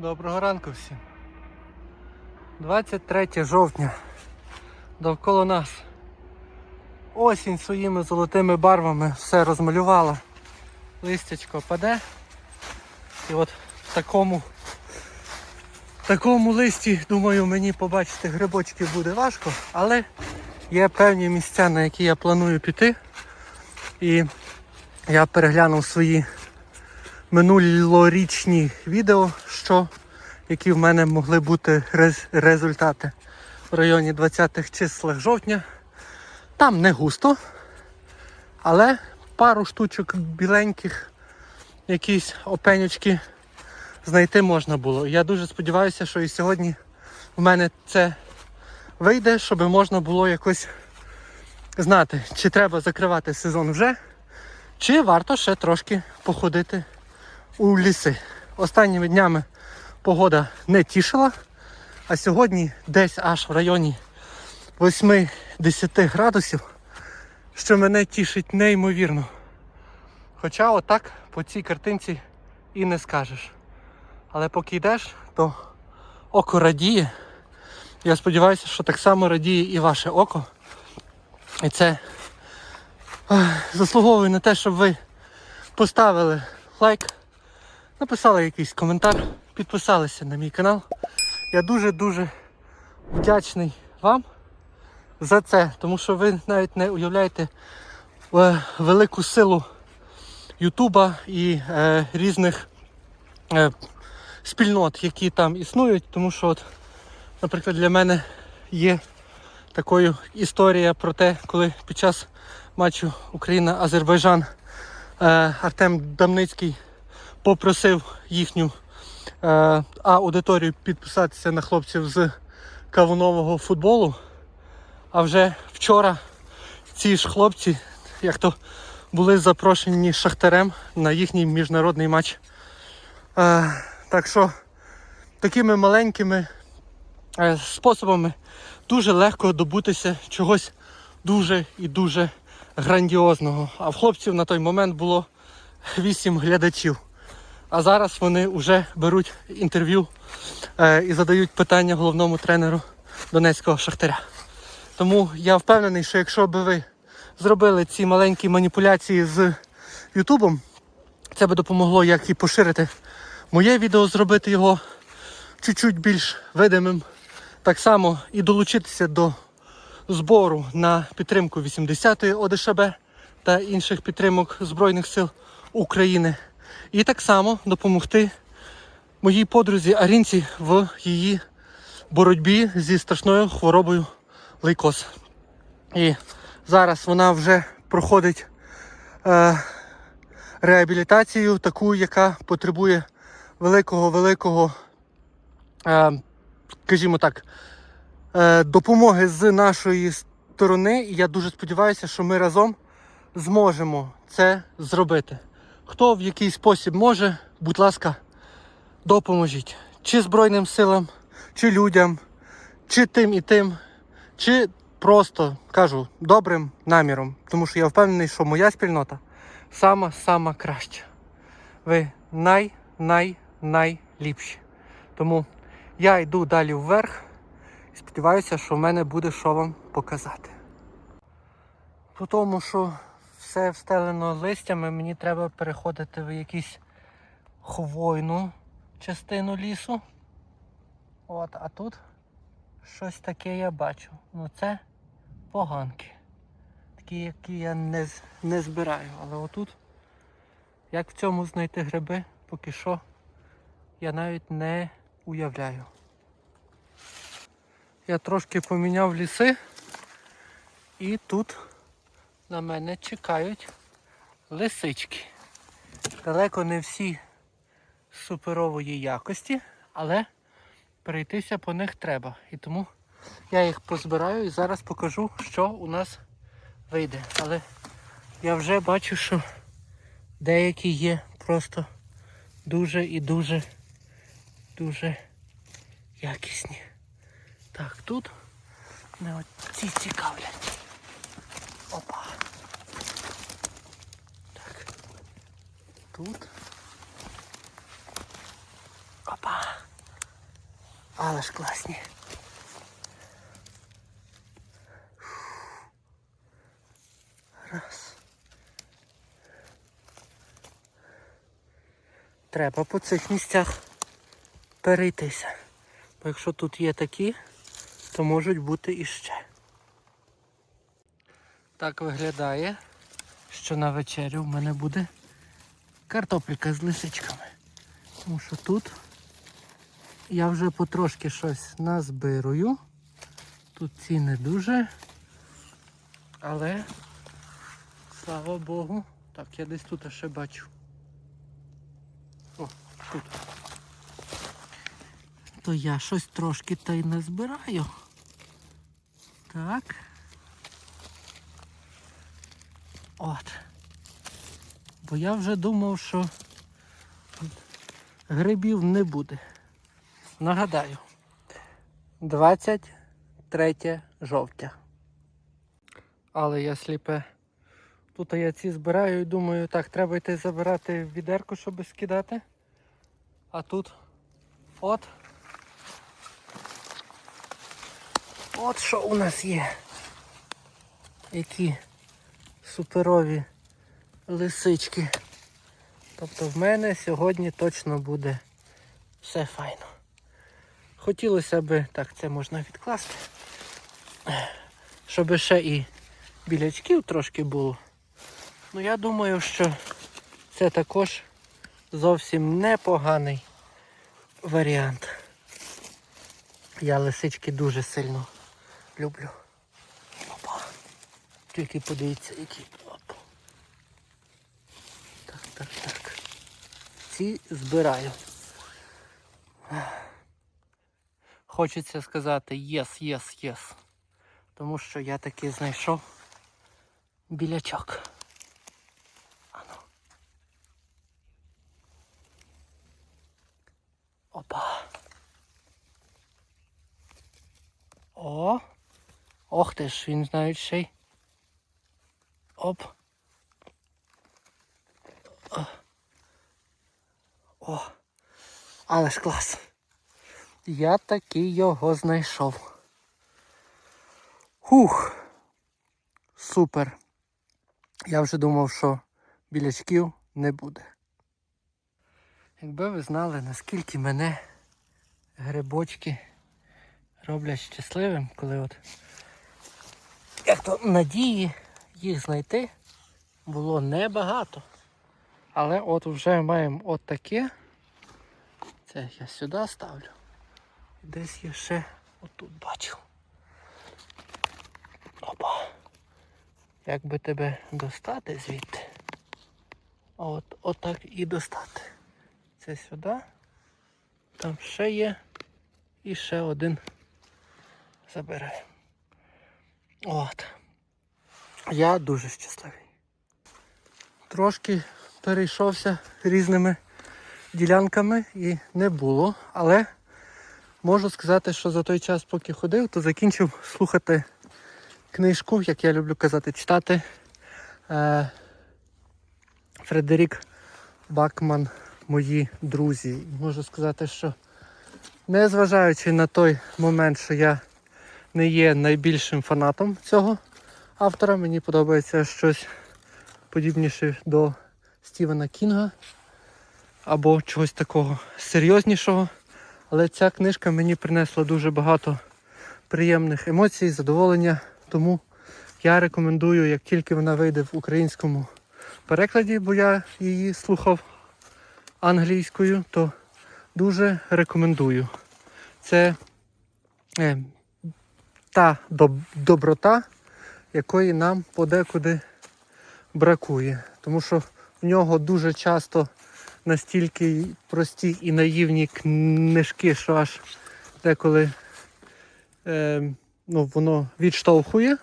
Доброго ранку всім. 23 жовтня. Довкола нас. Осінь своїми золотими барвами все розмалювала. Листячко паде. І от в такому, в такому листі, думаю, мені побачити грибочки буде важко, але є певні місця, на які я планую піти. І я переглянув свої минулорічні відео, що, які в мене могли бути рез- результати в районі 20-х числах жовтня. Там не густо, але пару штучок біленьких, якісь опенючки знайти можна було. Я дуже сподіваюся, що і сьогодні в мене це вийде, щоб можна було якось знати, чи треба закривати сезон вже, чи варто ще трошки походити у ліси. Останніми днями погода не тішила, а сьогодні десь аж в районі 8-10 градусів, що мене тішить неймовірно. Хоча отак по цій картинці і не скажеш. Але поки йдеш, то око радіє. Я сподіваюся, що так само радіє і ваше око. І це заслуговує на те, щоб ви поставили лайк, написали якийсь коментар, підписалися на мій канал. Я дуже-дуже вдячний вам за це, тому що ви навіть не уявляєте е, велику силу Ютуба і е, різних е, спільнот, які там існують, тому що, от, наприклад, для мене є такою історія про те, коли під час матчу Україна-Азербайджан е, Артем Дамницький попросив їхню е, аудиторію підписатися на хлопців з кавунового футболу. А вже вчора ці ж хлопці, як то були запрошені Шахтарем на їхній міжнародний матч. Е, так що такими маленькими е, способами дуже легко добутися чогось дуже і дуже грандіозного. А в хлопців на той момент було 8 глядачів. А зараз вони вже беруть інтерв'ю е, і задають питання головному тренеру Донецького Шахтаря. Тому я впевнений, що якщо би ви зробили ці маленькі маніпуляції з Ютубом, це би допомогло як і поширити моє відео, зробити його чуть-чуть більш видимим. Так само і долучитися до збору на підтримку 80-ї ОДШБ та інших підтримок Збройних сил України. І так само допомогти моїй подрузі Арінці в її боротьбі зі страшною хворобою лейкоз. І зараз вона вже проходить е, реабілітацію, таку, яка потребує великого-великого, е, скажімо так, е, допомоги з нашої сторони. І я дуже сподіваюся, що ми разом зможемо це зробити. Хто в який спосіб може, будь ласка, допоможіть. Чи Збройним силам, чи людям, чи тим і тим, чи просто кажу добрим наміром. Тому що я впевнений, що моя спільнота сама-сама краща. Ви най-най-найліпші. Тому я йду далі вверх і сподіваюся, що в мене буде що вам показати. По тому, що все встелено листями, мені треба переходити в якусь хвойну частину лісу. От, а тут щось таке я бачу. Ну це поганки. Такі, які я не, не збираю. Але отут, як в цьому знайти гриби, поки що я навіть не уявляю. Я трошки поміняв ліси і тут на мене чекають лисички. Далеко не всі суперової якості, але перейтися по них треба. І тому я їх позбираю і зараз покажу, що у нас вийде. Але я вже бачу, що деякі є просто дуже і дуже дуже якісні. Так, тут не от ці цікавлять. Опа. Так. Тут. Опа. Але ж класні. Раз. Треба по цих місцях перейтися. Бо якщо тут є такі, то можуть бути іще. Так виглядає, що на вечерю в мене буде картопелька з лисичками. Тому що тут я вже потрошки щось назбирую. Тут ці не дуже. Але слава Богу. Так, я десь тут ще бачу. О, тут. То я щось трошки та й назбираю. Так. От. Бо я вже думав, що грибів не буде. Нагадаю, 23 жовтня. Але я сліпе. Тут я ці збираю і думаю, так, треба йти забирати відерку, щоб скидати. А тут от. От що у нас є. Які суперові лисички. Тобто в мене сьогодні точно буде все файно. Хотілося б, так, це можна відкласти. Щоб ще і білячків трошки було. Ну я думаю, що це також зовсім непоганий варіант. Я лисички дуже сильно люблю. Опа. Тільки подивіться, які. Так, так. Ці збираю. Хочеться сказати єс, єс, єс. Тому що я таки знайшов білячок. Ану. Опа. О! Ох ти ж, він навіть ще й. Оп. О. Але ж клас. Я таки його знайшов. Хух. Супер. Я вже думав, що білячків не буде. Якби ви знали, наскільки мене грибочки роблять щасливим, коли от як то надії їх знайти було небагато. Але от вже маємо от таке. Це я сюди ставлю. Десь я ще отут бачу. Опа. Як би тебе достати звідти? От, отак і достати. Це сюди. Там ще є. І ще один забираю. От. Я дуже щасливий. Трошки перейшовся різними ділянками і не було, але можу сказати, що за той час, поки ходив, то закінчив слухати книжку, як я люблю казати, читати. Е, Фредерік Бакман, мої друзі. Можу сказати, що незважаючи на той момент, що я не є найбільшим фанатом цього автора, мені подобається щось подібніше до Стівена Кінга або чогось такого серйознішого. Але ця книжка мені принесла дуже багато приємних емоцій, задоволення. Тому я рекомендую, як тільки вона вийде в українському перекладі, бо я її слухав англійською, то дуже рекомендую. Це е, та доб- доброта, якої нам подекуди бракує. Тому що в нього дуже часто настільки прості і наївні книжки, що аж деколи е, ну, воно відштовхує,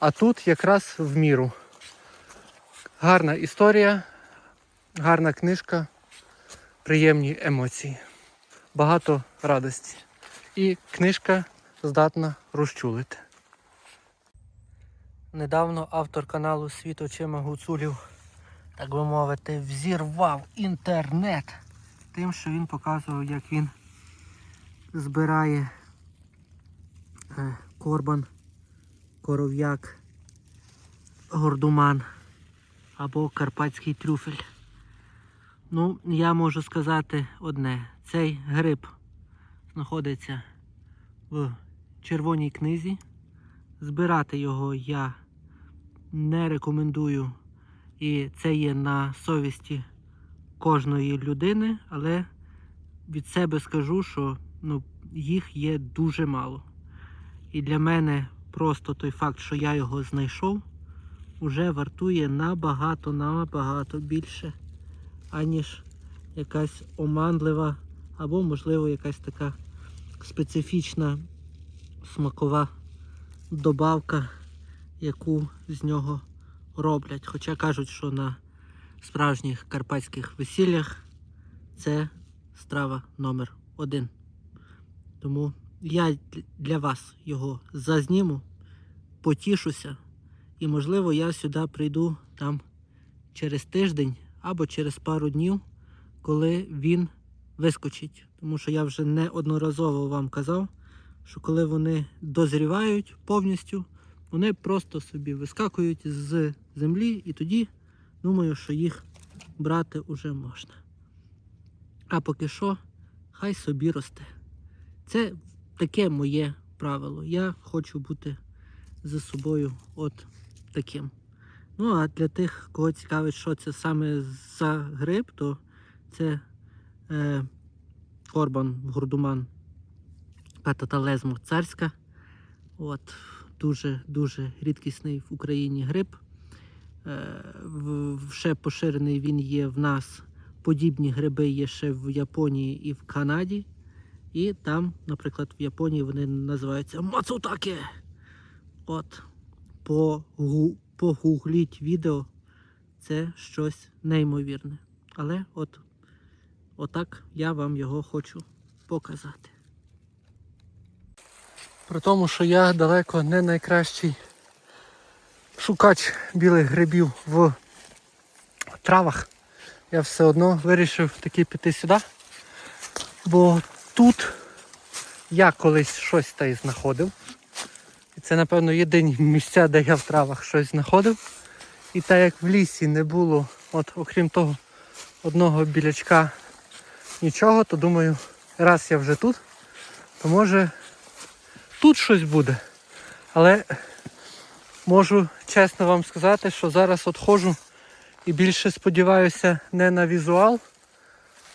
а тут якраз в міру. Гарна історія, гарна книжка, приємні емоції, багато радості. І книжка здатна розчулити. Недавно автор каналу Світ очима гуцулів, так би мовити, взірвав інтернет тим, що він показував, як він збирає е, корбан, коров'як, гордуман або карпатський трюфель. Ну, я можу сказати одне: цей гриб знаходиться в червоній книзі. Збирати його я не рекомендую. І це є на совісті кожної людини, але від себе скажу, що ну, їх є дуже мало. І для мене просто той факт, що я його знайшов, уже вартує набагато, набагато більше, аніж якась оманлива або, можливо, якась така специфічна смакова добавка, яку з нього роблять. Хоча кажуть, що на справжніх карпатських весіллях це страва номер один. Тому я для вас його зазніму, потішуся, і, можливо, я сюди прийду там через тиждень або через пару днів, коли він вискочить. Тому що я вже неодноразово вам казав, що коли вони дозрівають повністю, вони просто собі вискакують з землі, і тоді думаю, що їх брати вже можна. А поки що, хай собі росте. Це таке моє правило. Я хочу бути за собою от таким. Ну, а для тих, кого цікавить, що це саме за гриб, то це е, Корбан Гордуман Петаталезму царська. От, дуже-дуже рідкісний в Україні гриб. Е, ще поширений він є в нас. Подібні гриби є ще в Японії і в Канаді. І там, наприклад, в Японії вони називаються Мацутаке. От, погугліть відео. Це щось неймовірне. Але от, отак я вам його хочу показати. При тому, що я далеко не найкращий шукач білих грибів в травах, я все одно вирішив таки піти сюди. Бо тут я колись щось та й знаходив. І це, напевно, єдині місця, де я в травах щось знаходив. І так як в лісі не було, от окрім того одного білячка нічого, то думаю, раз я вже тут, то може тут щось буде. Але можу чесно вам сказати, що зараз от і більше сподіваюся не на візуал,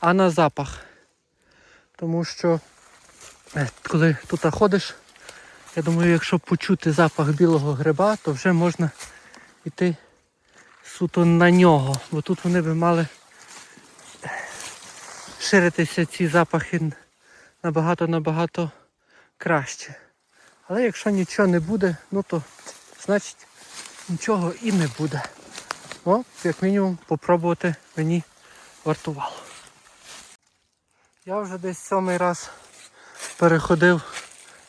а на запах. Тому що е, коли тут ходиш, я думаю, якщо почути запах білого гриба, то вже можна йти суто на нього. Бо тут вони би мали ширитися ці запахи набагато-набагато краще. Але якщо нічого не буде, ну то значить нічого і не буде. О, як мінімум попробувати мені вартувало. Я вже десь сьомий раз переходив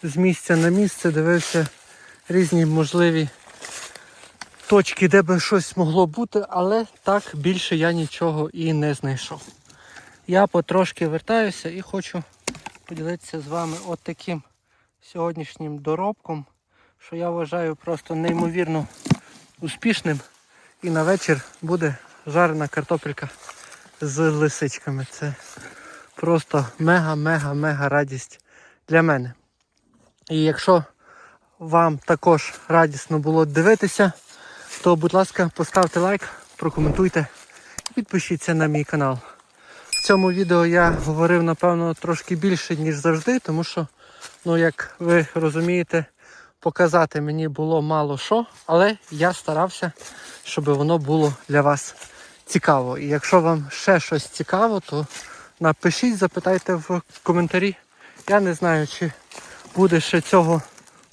з місця на місце, дивився різні можливі точки, де би щось могло бути, але так більше я нічого і не знайшов. Я потрошки вертаюся і хочу поділитися з вами от таким сьогоднішнім доробком, що я вважаю просто неймовірно успішним. І на вечір буде жарена картопелька з лисичками. Це просто мега-мега-мега радість для мене. І якщо вам також радісно було дивитися, то будь ласка, поставте лайк, прокоментуйте і підпишіться на мій канал. В цьому відео я говорив, напевно, трошки більше, ніж завжди, тому що, ну, як ви розумієте, показати мені було мало що, але я старався, щоб воно було для вас цікаво. І якщо вам ще щось цікаво, то напишіть, запитайте в коментарі. Я не знаю, чи буде ще цього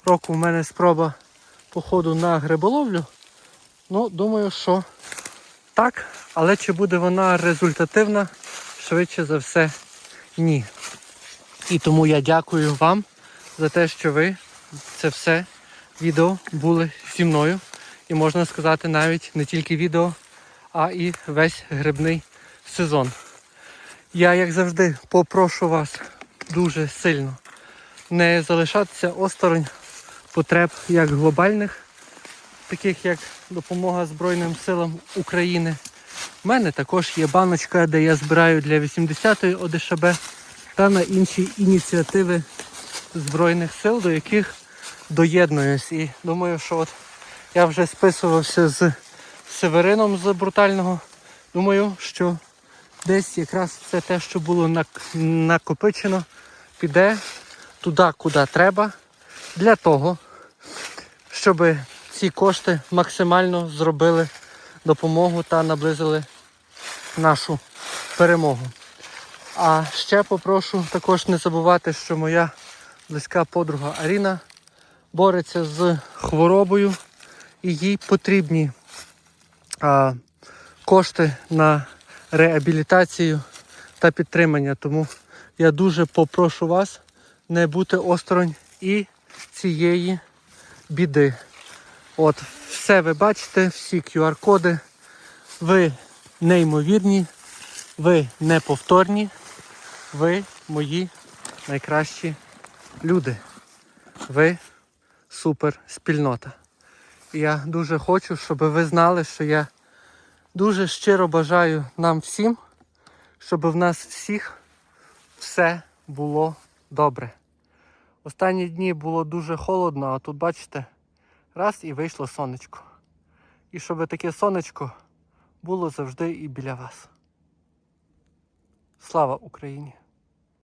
року в мене спроба походу на гриболовлю. Ну, думаю, що так, але чи буде вона результативна, швидше за все, ні. І тому я дякую вам за те, що ви це все відео були зі мною. І можна сказати, навіть не тільки відео, а і весь грибний сезон. Я, як завжди, попрошу вас дуже сильно. Не залишатися осторонь потреб як глобальних, таких як допомога Збройним силам України. У мене також є баночка, де я збираю для 80-ї ОДШБ та на інші ініціативи Збройних сил, до яких доєднуюсь. І думаю, що от я вже списувався з Северином з брутального. Думаю, що десь якраз все те, що було накопичено, піде туди, куди треба, для того, щоб ці кошти максимально зробили допомогу та наблизили нашу перемогу. А ще попрошу також не забувати, що моя близька подруга Аріна бореться з хворобою і їй потрібні а, кошти на реабілітацію та підтримання. Тому я дуже попрошу вас не бути осторонь і цієї біди. От, все ви бачите, всі QR-коди. Ви неймовірні, ви неповторні, ви мої найкращі люди. Ви супер спільнота. І я дуже хочу, щоб ви знали, що я дуже щиро бажаю нам всім, щоб в нас всіх все було добре. Останні дні було дуже холодно, а тут, бачите, раз і вийшло сонечко. І щоб таке сонечко було завжди і біля вас. Слава Україні!